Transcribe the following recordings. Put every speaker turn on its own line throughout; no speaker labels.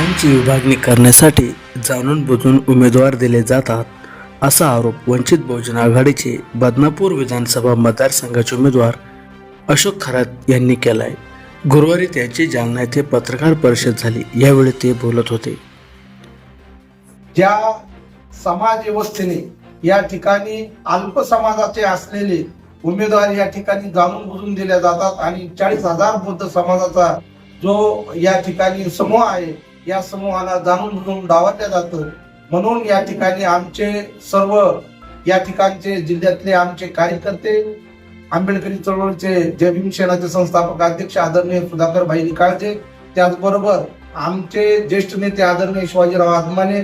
जागांची विभागणी करण्यासाठी जाणून बुजून उमेदवार दिले जातात असा आरोप वंचित बहुजन आघाडीचे बदनापूर विधानसभा मतदारसंघाचे उमेदवार अशोक खरात यांनी केलाय. गुरुवारी त्यांची जालना येथे पत्रकार परिषद झाली यावेळी ते बोलत होते.
ज्या समाज व्यवस्थेने या ठिकाणी अल्प समाजाचे असलेले उमेदवार या ठिकाणी जाणून बुजून दिल्या जातात आणि चाळीस हजार बौद्ध समाजाचा जो या ठिकाणी समूह आहे या समूहाला जाणून बुजून डावतल्या जातं. म्हणून या ठिकाणी आमचे सर्व या ठिकाणचे जिल्ह्यातले आमचे कार्यकर्ते आंबेडकरी चळवळीचे जय भीमसेनाचे संस्थापक अध्यक्ष आदरणीय सुधाकर भाई निकाळजे त्याचबरोबर आमचे ज्येष्ठ नेते आदरणीय शिवाजीराव आदमाने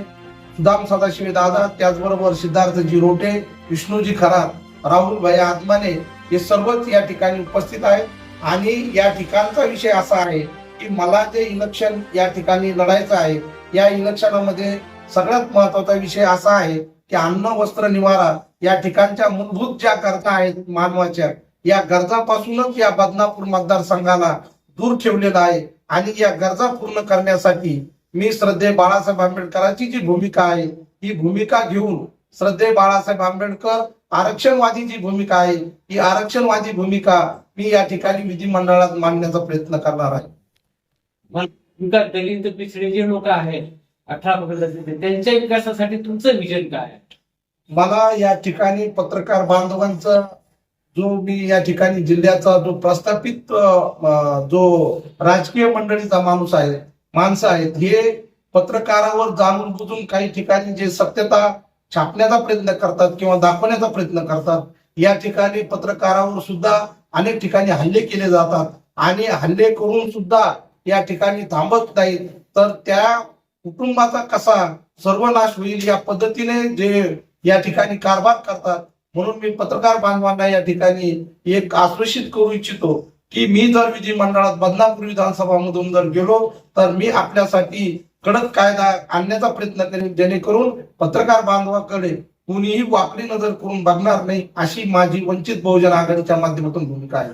सुदाम सदाशिव दादा त्याचबरोबर सिद्धार्थजी रोटे विष्णूजी खरात राहुल भाई आदमाने हे सर्वच या ठिकाणी उपस्थित आहेत. आणि या ठिकाणचा विषय असा आहे की मला जे इलेक्शन या ठिकाणी लढायचं आहे या इलेक्शनामध्ये सगळ्यात महत्त्वाचा विषय असा आहे की अन्न वस्त्र निवारा या ठिकाणच्या मूलभूत ज्या गरजा आहेत मानवाच्या या गरजापासूनच या बदनापूर मतदारसंघाला दूर ठेवलेला आहे आणि या गरजा पूर्ण करण्यासाठी मी श्रद्धे बाळासाहेब आंबेडकरांची जी भूमिका आहे ही भूमिका घेऊन श्रद्धे बाळासाहेब आंबेडकर आरक्षणवादी जी भूमिका आहे ही आरक्षणवादी भूमिका मी या ठिकाणी विधिमंडळात मांडण्याचा प्रयत्न करणार आहे.
मग दलित पिछडे जे लोक आहेत अठरा पकडले त्यांच्या विकासासाठी तुमचं विजन काय आहे?
मला या ठिकाणी पत्रकार बांधवांचा जो मी या ठिकाणी जिल्ह्याचा जो प्रस्थापित जो राजकीय मंडळीचा माणूस आहे माणसं आहेत हे पत्रकारावर जाणून बुजून काही ठिकाणी जे सत्यता छापण्याचा प्रयत्न करतात किंवा दाखवण्याचा प्रयत्न करतात या ठिकाणी पत्रकारावर सुद्धा अनेक ठिकाणी हल्ले केले जातात. आणि हल्ले करून सुद्धा या ठिकाणी थांबत नाहीत. तर त्या कुटुंबाचा कसा सर्वनाश होईल या पद्धतीने जे या ठिकाणी कारभार करतात. म्हणून मी पत्रकार बांधवांना या ठिकाणी एक आश्वासित करू इच्छितो की मी जर विधिमंडळात बदनापूर विधानसभामधून जर गेलो तर मी आपल्यासाठी कडक कायदा आणण्याचा प्रयत्न करेन. जेणेकरून पत्रकार बांधवाकडे कुणीही वाकडी नजर करून बघणार नाही अशी माझी वंचित बहुजन आघाडीच्या माध्यमातून भूमिका आहे.